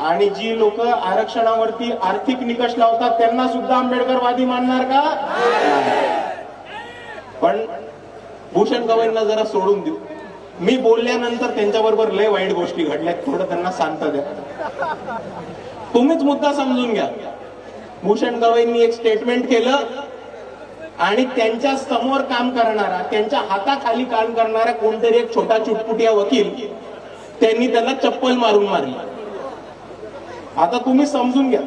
आणि जी लोक आरक्षणावरती आर्थिक निकष लावतात त्यांना सुद्धा आंबेडकरवादी मानणार का? पण भूषण गवईंना जरा सोडून देऊ. मी बोलल्यानंतर त्यांच्याबरोबर लय वाईट गोष्टी घडल्यात थोडं त्यांना शांत द्या. तुम्हीच मुद्दा समजून घ्या. भूषण गवईंनी एक स्टेटमेंट केलं आणि त्यांच्यासमोर काम करणारा त्यांच्या हाताखाली काम करणारा कोणतरी एक छोटा चुटपुटिया वकील त्यांनी त्याला चप्पल मारून मारली. आता तुम्ही समजून घ्या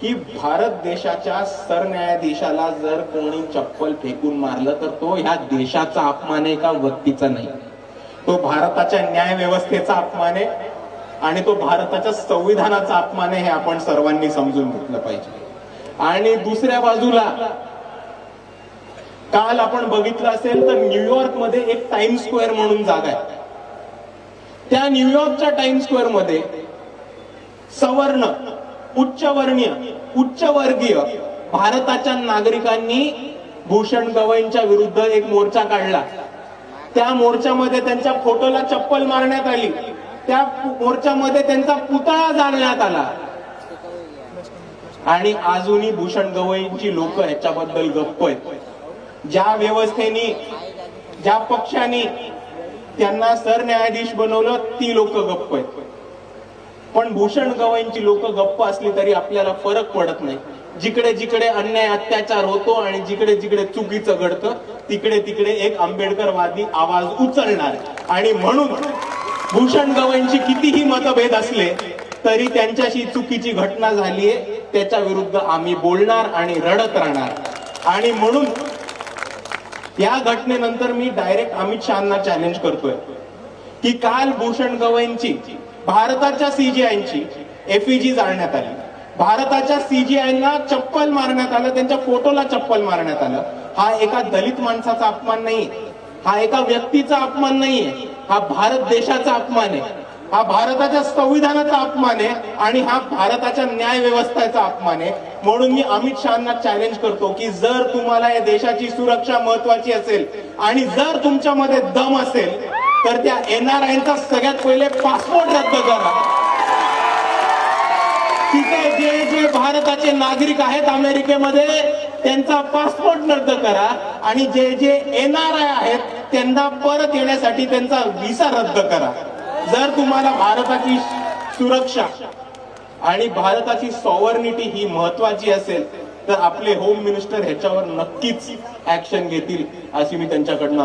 की भारत देशाच्या सरन्यायाधीशाला जर कोणी चप्पल फेकून मारलं तर तो ह्या देशाचा अपमान आहे का व्यक्तीचा नाही? तो भारताच्या न्याय व्यवस्थेचा अपमान आहे आणि तो भारताच्या संविधानाचा अपमान आहे हे आपण सर्वांनी समजून घेतलं पाहिजे. आणि दुसऱ्या बाजूला काल आपण बघितलं असेल तर न्यूयॉर्कमध्ये एक टाइम स्क्वेअर म्हणून जागा आहे. त्या न्यूयॉर्कच्या टाइम स्क्वेअरमध्ये सवर्ण उच्चवर्णीय उच्चवर्गीय भारताच्या नागरिकांनी भूषण गवईंच्या विरुद्ध एक मोर्चा काढला. त्या मोर्चामध्ये त्यांच्या फोटोला चप्पल मारण्यात आली. त्या मोर्चामध्ये त्यांचा पुतळा जाळण्यात आला. आणि अजूनही भूषण गवईंची लोक ह्याच्याबद्दल गप्प आहेत ज्या व्यवस्थेने ज्या पक्षाने त्यांना सरन्यायाधीश बनवलं ती लोक गप्प आहेत पण भूषण गवईंची लोक गप्प असली तरी आपल्याला फरक पडत नाही. जिकडे जिकडे अन्याय अत्याचार होतो आणि जिकडे जिकडे चुकीचं घडतं तिकडे तिकडे एक आंबेडकरवादी आवाज उचलणार आणि म्हणून भूषण गवईंची कितीही मतभेद असले तरी त्यांच्याशी चुकीची घटना झालीये त्याच्या विरुद्ध आम्ही बोलणार आणि रडत राहणार. आणि म्हणून या घटनेनंतर मी डायरेक्ट अमित शहाना चॅलेंज करतोय की काल भूषण गवईंची भारताच्या सीजीआयची एफईजी जाळण्यात आली. भारताच्या सीजीआयना चप्पल मारण्यात आलं त्यांच्या फोटोला चप्पल मारण्यात आलं. हा एका दलित माणसाचा अपमान नाही हा एका व्यक्तीचा अपमान नाहीये. हा भारत देशाचा अपमान आहे. हा भारताच्या संविधानाचा अपमान आहे आणि हा भारताच्या न्याय व्यवस्थेचा अपमान आहे. म्हणून मी अमित शहाना चॅलेंज करतो की जर तुम्हाला या देशाची सुरक्षा महत्वाची असेल आणि जर तुमच्यामध्ये दम असेल तर त्या एनआरआयचा सगळ्यात पहिले पासपोर्ट रद्द करा. तिथे जे जे भारताचे नागरिक आहेत अमेरिकेमध्ये त्यांचा पासपोर्ट रद्द करा आणि जे जे एनआरआय आहेत त्यांना परत येण्यासाठी त्यांचा व्हिसा रद्द करा. जर तुम्हाला भारताची सुरक्षा आणि भारताची सॉवर्निटी ही महत्वाची असेल तर आपले होम मिनिस्टर ह्याच्यावर नक्कीच ऍक्शन घेतील अशी मी त्यांच्याकडनं